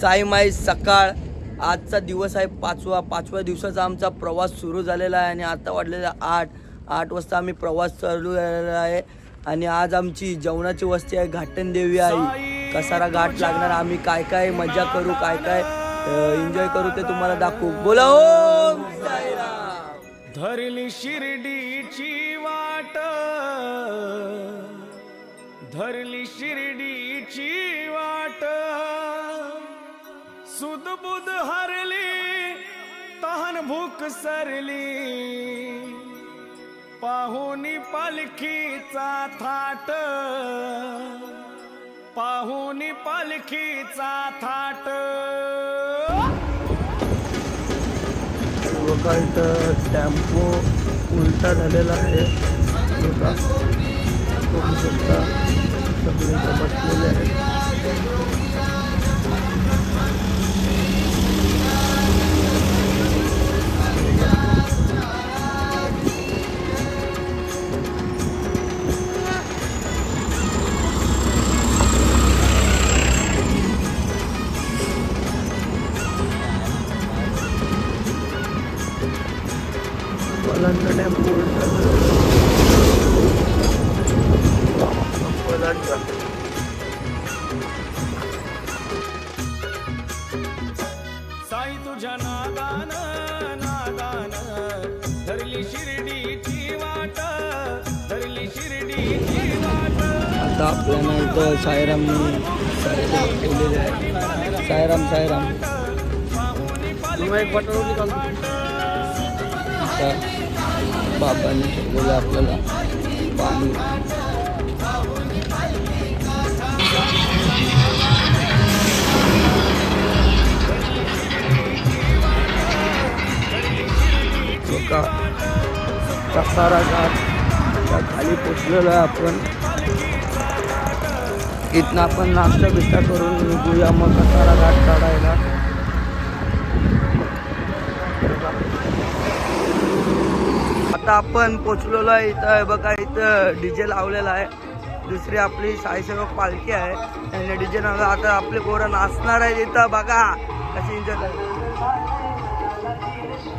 साई माई सकाळ. आजचा दिवस आहे पाचवा. पाचव्या दिवसाचा आमचा प्रवास सुरू झालेला आहे आणि आता वाढलेला आठ. आठ वाजता आम्ही प्रवास चालू झालेला आहे आणि आज आमची जेवणाची वस्ती आहे घाटनदेवी आई. कसारा घाट लागणार. आम्ही काय काय मजा करू काय काय एन्जॉय करू ते तुम्हाला दाखवू. बोला हो, ओम धरली शिर्डीची वाट. धरली शिर्डीची वाट. सुदबुद हरली तहन भूक सरली. पाहुनी पालखीचा थाट पाहुनी पालखीचा थाट. बघा इथं टेम्पो उलटा झालेला आहे. बघा. बघू शकता. सगळे बसलेले आहेत. कसारा घाट. त्या खाली पोचलेलो आहे आपण. इथनं आपण नाश्ता बिस्टा करून निघूया मग कसारा घाट काढायला. आता आपण पोचलेलो आहे इथं. बघा इथं डीजे लावलेला आहे. दुसरी आपली साईसेवक पालखी आहे. आणि डीजे लावला आता आपले पोरं नाचणार आहेत इथं. बघा कशी एन्जॉय करतात.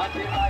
Watch it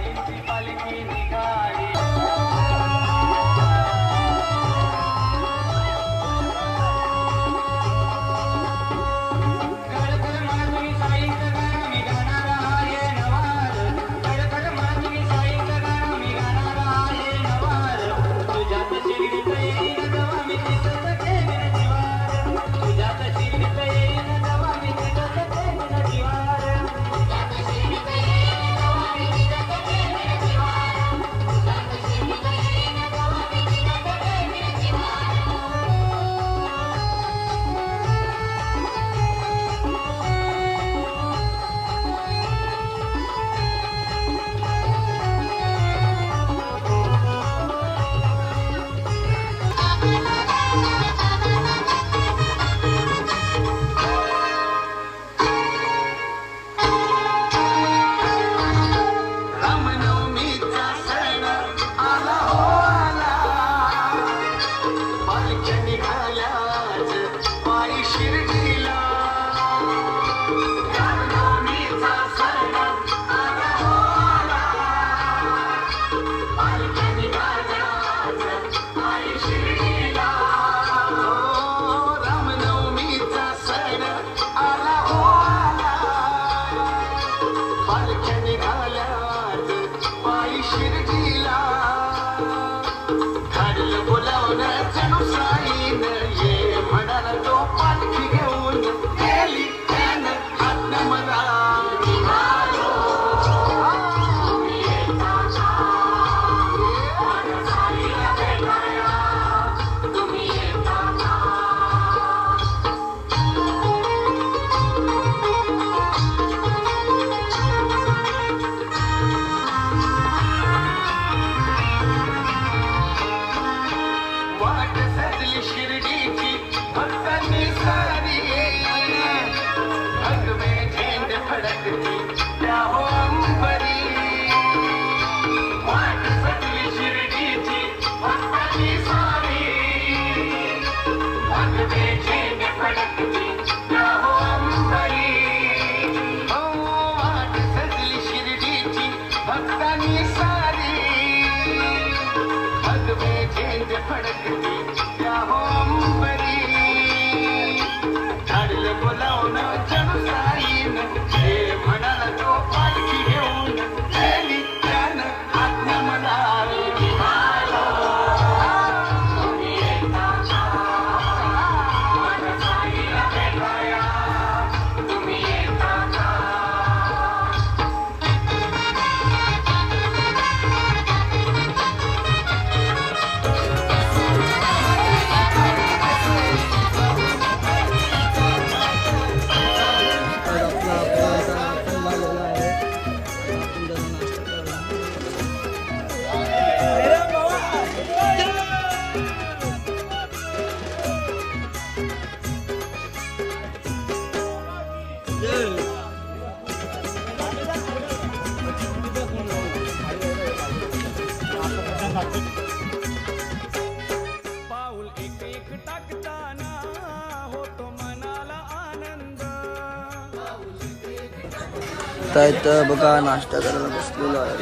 बघतायत बघा नाश्ता करायला बसलेला आहे.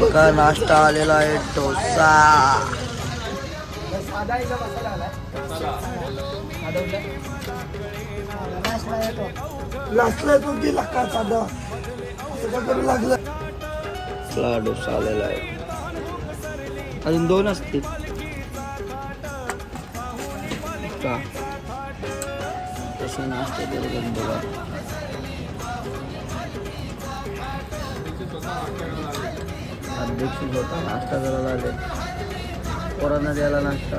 बघा नाश्ता आलेला आहे डोसा. डोसा आलेला आहे. अजून दोन असतील. नाश्ता. तसं नाश्ता बरोबर बघा अध्यक्ष होता नाश्ता करायला लागेल पोरांना द्यायला नाश्ता.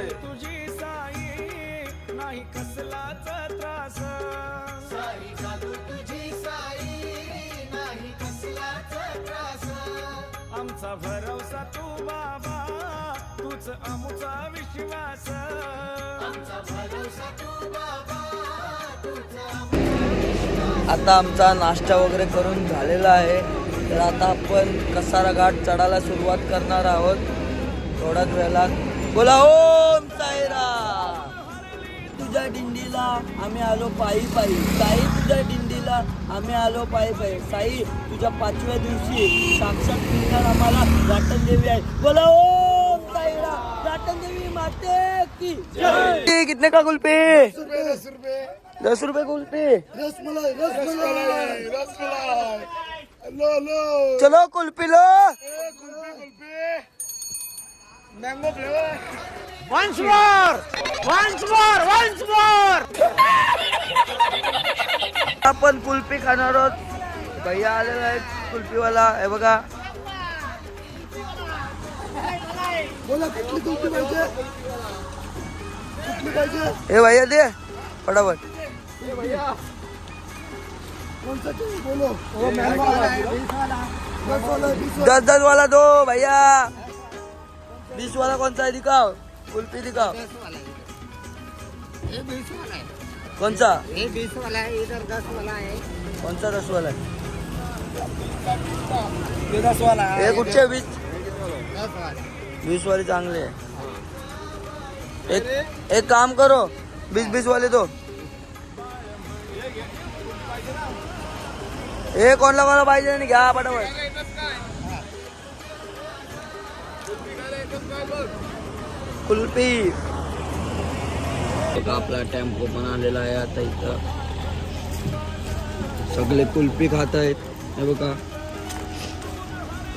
आमुचा विश्वास आता आमचा नाश्ता वगैरे करून झालेला आहे. तर आता आपण कसारा घाट चढायला सुरुवात करणार आहोत. थोड्याच वेळात. बोला ओम साईरा. तुझ्या दिंडीला आम्ही आलो पायी पायी. साई तुझ्या दिंडीला आम्ही आलो पायी पायी. साई तुझ्या पाचव्या दिवशी साक्षात मिळणार आम्हाला राटण देवी आहे. बोला ओम माते की जय. कितने का कुलपे दस रुपये कुलपे रसमलाई रसमलाई रसमलाई लो लो। चलो kulfi low. Kulfi kulfi mango flavour. Once more once more once more. आपण कुल्फी खाणार आहोत भैया आलेला आहे कुल्फीवाला हे बघा। बोला कुठली कुल्फी पाहिजे? कुठली पाहिजे? हे भैया दे. फटाफट. ए बोलो मैंगो वाला है बीस वाला दस वाला बीस वाला दस दस वाला दो भैया. बीस वाला कौन सा है दिखाओ कुल्फी दिखाओ ये बीस वाला है कौन सा ये बीस वाला है इधर दस वाला है कौन सा दस वाला है ये दस वाला है हे कुठचे? वीस. बीस वीस वाले चांगले आहे. एक एक काम करो बीस बीस वाले दो. हे कोणला कोणाला पाहिजे नाही घ्या पटापट. कुल्फी. बघा आपला टेम्पो पण आलेला आहे आता इथं. सगळे कुल्फी खात आहेत हे बघा.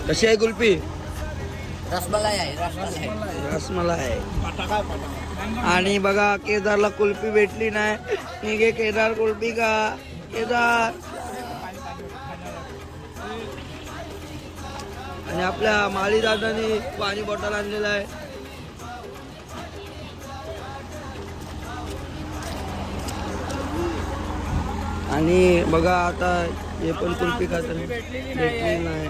कशी आहे कुल्फी? रसमलाई आहे रसमलाई. रसमलाई. आहे आणि बघा केदारला कुल्फी भेटली नाही. मी केदार कुल्फी का केदार. आणि आपल्या माळी दादानी पाणी बॉटल आणलेलं आहे. आणि बघा आता हे पण कुल्फी खात भेटली नाही.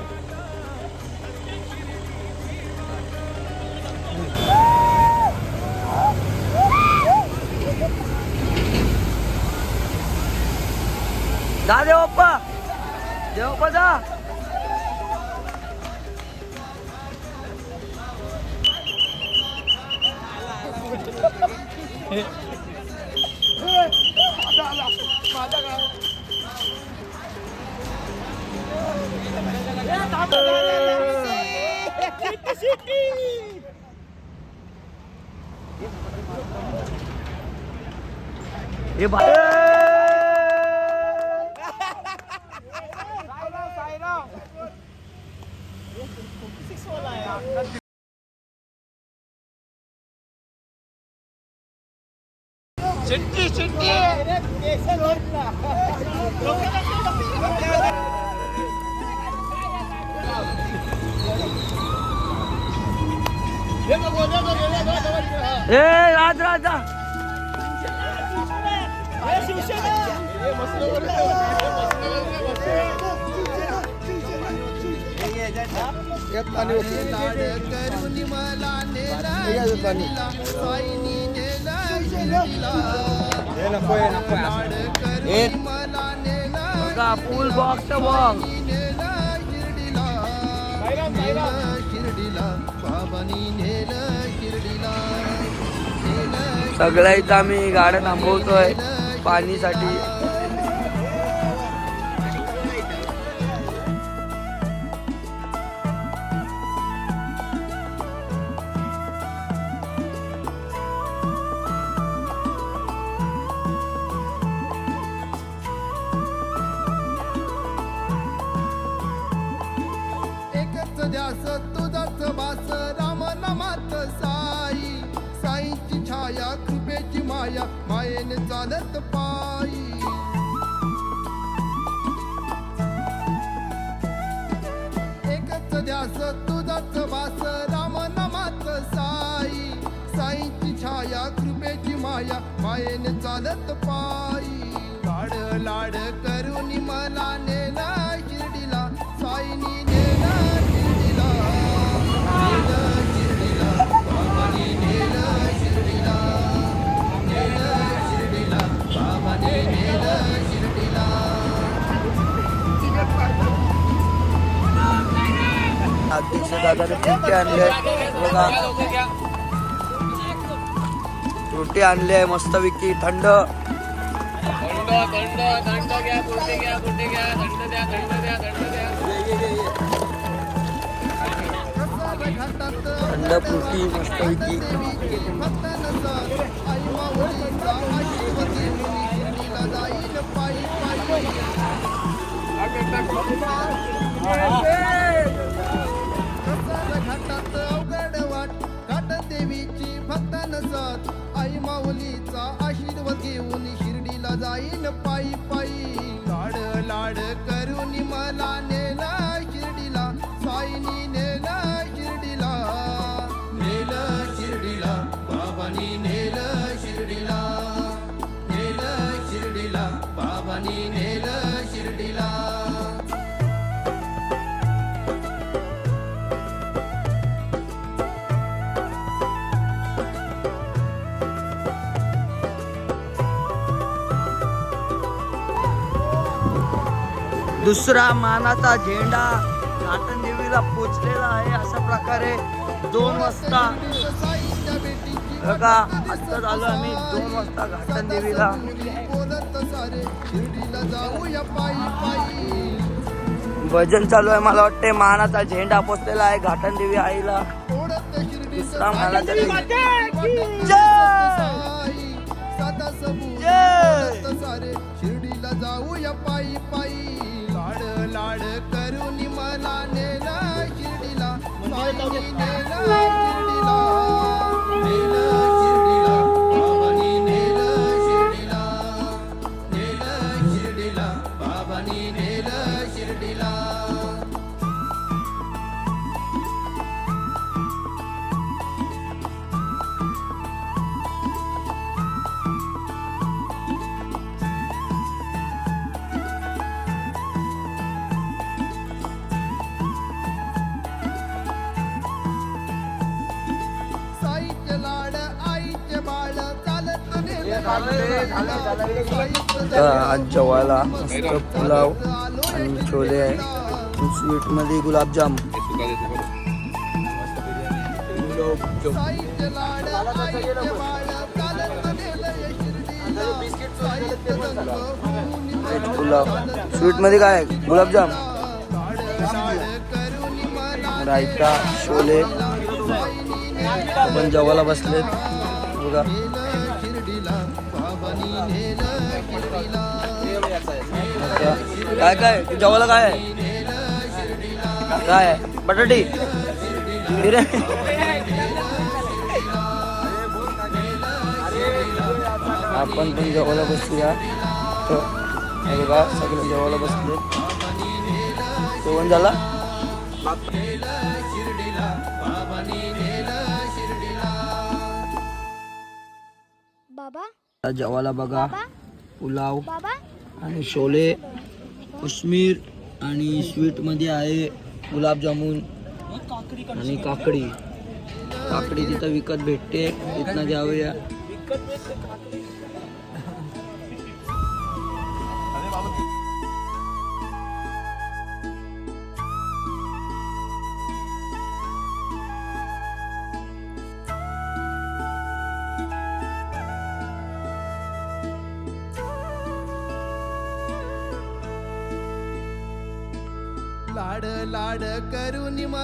जा देवप्पा देवप्पा जा हे भाई सगळ्या इथं आम्ही गाड्या थांबवतोय पाणीसाठी. चालत पायी. लाड लाड करून मला नेला शिर्डीला साईनी नेला शिर्डीला नेलं शिर्डीला बाबाने नेलं शिर्डीला नेलं शिर्डीला फ्रुटी आणली आहे मस्तपैकी थंड. थंड फ्रुटी मस्तपैकी घाटात अवघड वाट घाट देवीची भक्त नसत आई माऊलीचा आशीर्वाद घेऊन शिर्डीला जाईन पायी पायी. दुसरा मानाचा झेंडा घाटन देवीला पोचलेला आहे अशा प्रकारे दोन वाजता. बघा आता झालो आम्ही दोन वाजता घाटन देवीला जाऊया भजन चालू आहे मला वाटते मानाचा झेंडा पोचलेला आहे घाटन देवी आईला. दुसरा मानाचा झेंडा. शिर्डीला जाऊया पायी पायी. लाड करून मला नेला शिर्डीला नेला शिर्डीला तर आज जेवायला मस्त पुलाव आणि छोले आहे. स्वीटमध्ये गुलाबजाम पुलाव. स्वीटमध्ये काय आहे? गुलाबजाम. रायता छोले. आपण जेवायला बसलेत. बघा. काय काय? तू जेवायला काय आहे? काय आहे? बटाटी? बिर्याणी आपण पण जेवायला बसूया तर हे बघा सगळे जेवायला बसले. जेवण झाला? बाबा? जेवायला बघा. बाबा. पुलाव आणि छोले काश्मीर आणि स्वीटमध्ये आहे गुलाबजामुन आणि काकडी. काकडी तिथं विकत भेटते. तिथनं जाऊया.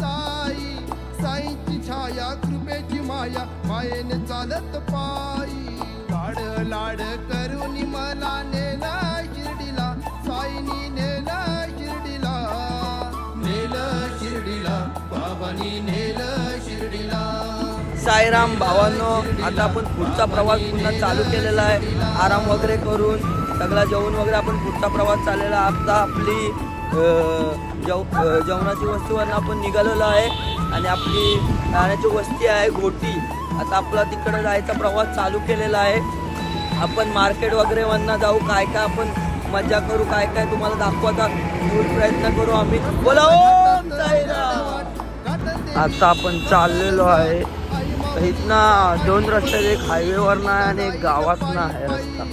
साई साईची छाया कृपेची माया मायेने चालत पायी लाड लाड करून मलाने साईराम भावांनो आता आपण पुढचा प्रवास पुन्हा चालू केलेला आहे. आराम वगैरे करून सगळा जेवण वगैरे आपण पुढचा प्रवास चाललेला आहे. आता आपली जेव जेवणाची वस्तूवरनं आपण निघालेलो आहे. आणि आपली राहण्याची वस्ती आहे घोटी. आता आपला तिकडं जायचा प्रवास चालू केलेला आहे. आपण मार्केट वगैरे वरनं जाऊ काय काय आपण मजा करू काय काय तुम्हाला दाखवायचा दूर प्रयत्न करू आम्ही. बोला आता आपण चाललेलो आहे. तर इथनं दोन रस्ते एक हायवेवरनं आहे आणि एक गावातनं आहे रस्ता.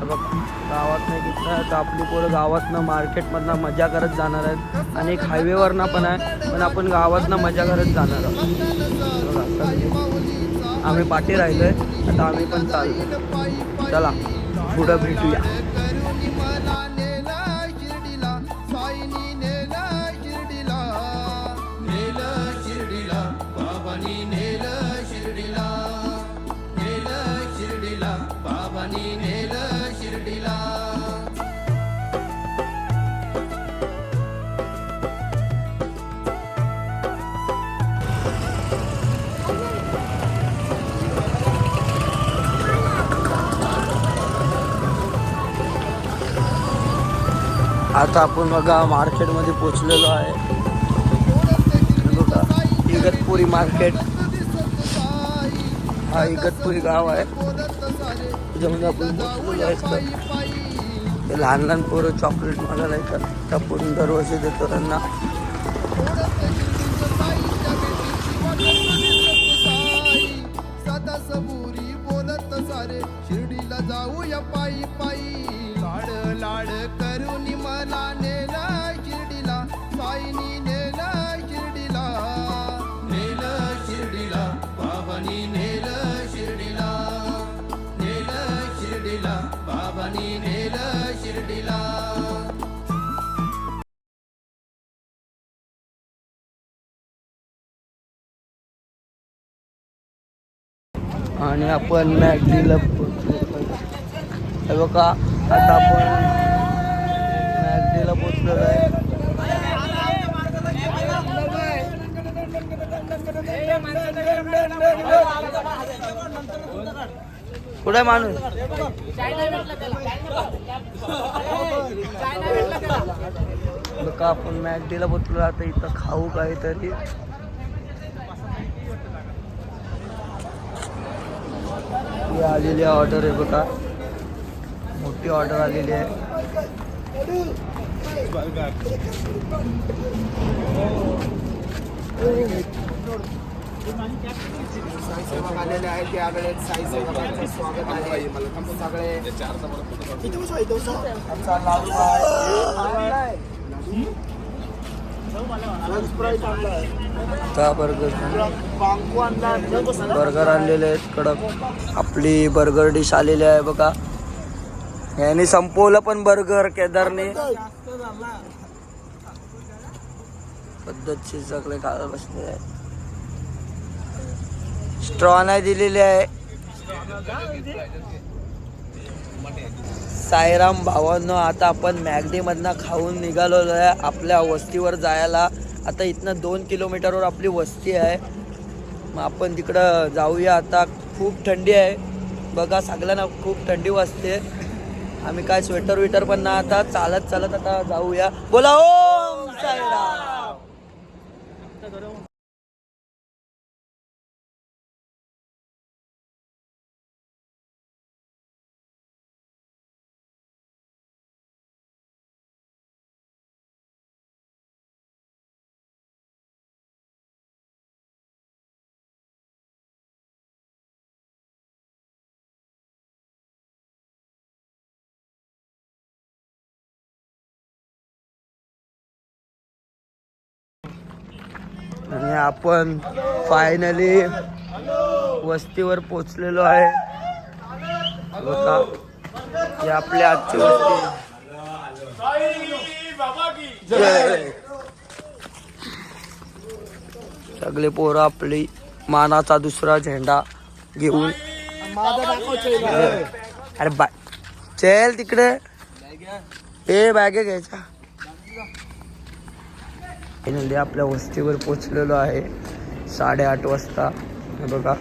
बघ बघा गावातनं इथनं आहे तर आपली पोरं गावातनं मार्केटमधनं मजा करत जाणार आहेत. आणि एक हायवेवरनं पण आहे पण आपण गावातनं मजा करत जाणार आहोत. आम्ही पाठी राहिलो आहे आता आम्ही पण चाललो चला पुढं भेटूया. आता आपण बघा मार्केटमध्ये पोचलेलो आहे. बघा इगतपुरी मार्केट. हा इगतपुरी गाव आहे. त्याच्यामध्ये आपण पोचलेलो आहे ते लहान लहान पोरं चॉकलेट मागायला येतात आपण दरवर्षी देतो त्यांना. सारे. शिर्डीला जाऊया पायी पायी. आपण मॅगडीला पोचलो हे बघा आता आपण मॅगडीला पोचलेलो आहे. कुठे माणूस? बघा आपण मॅगडीला पोचलो आता इथं खाऊ काहीतरी. ही आलेली ऑर्डर आहे बघा मोठी ऑर्डर आलेली आहे सेवक आलेले आहेत स्वागत आहे सगळे? आमचा आहे. का बर्गर बर्गर आणलेले आहेत कडक. आपली बर्गर डिश आलेली आहे बघा. याने संपवलं पण बर्गर केदारने. पद्धतशीर सगळे खायला बसले आहे स्ट्रॉ नाही दिलेली आहे. साईराम भावांनो आता आपण मॅगडीमधनं खाऊन निघालेलो आहे आपल्या वस्तीवर जायला. आता इथनं दोन किलोमीटरवर आपली वस्ती आहे. मग आपण तिकडं जाऊया. आता खूप थंडी आहे. बघा सगळ्यांना खूप थंडी वाजते. आम्ही काय स्वेटर विटर पण ना आता. चालत चालत आता जाऊया. बोला ओम साईराम! आणि आपण फायनली वस्तीवर पोचलेलो आहे. बघा ही आपली आजची वस्ती. सगळे पोरं आपली मानाचा दुसरा झेंडा घेऊन. अरे बाय. चल तिकडे. ए बॅगे घ्यायचा. फायनली आपल्या वस्तीवर पोचलेलो आहे. साडेआठ वाजता. बघा.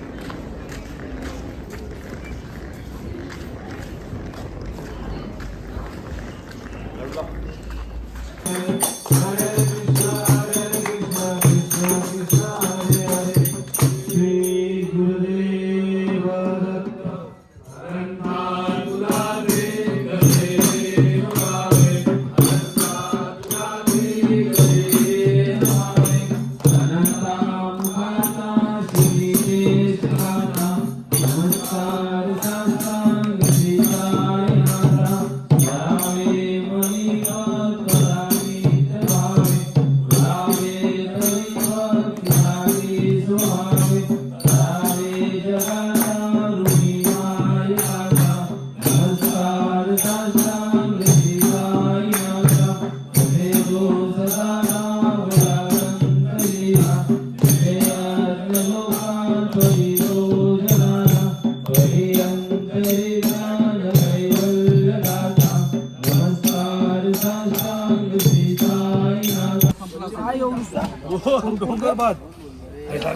बघा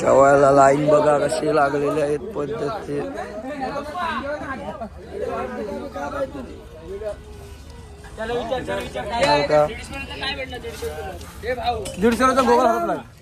जेवायला लाईन बघा कशी लागलेली आहेत पद्धती. दीडशे रुपये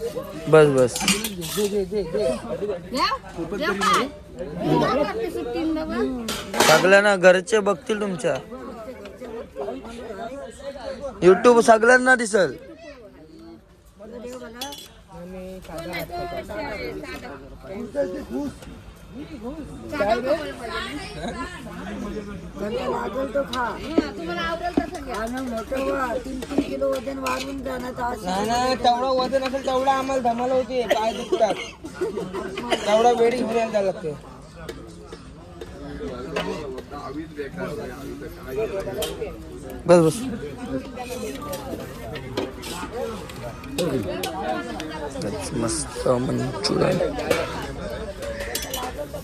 बस बस. सगळ्यांना घरचे बघतील तुमच्या. युट्यूब सगळ्यांना दिसल. तेवढं वजन असेल तेवढं आम्हाला धमाला होती पाय दुखतात. तेवढा वेळ घेऊन यायला जायला लागते बस बस. मस्त मंचुरियन.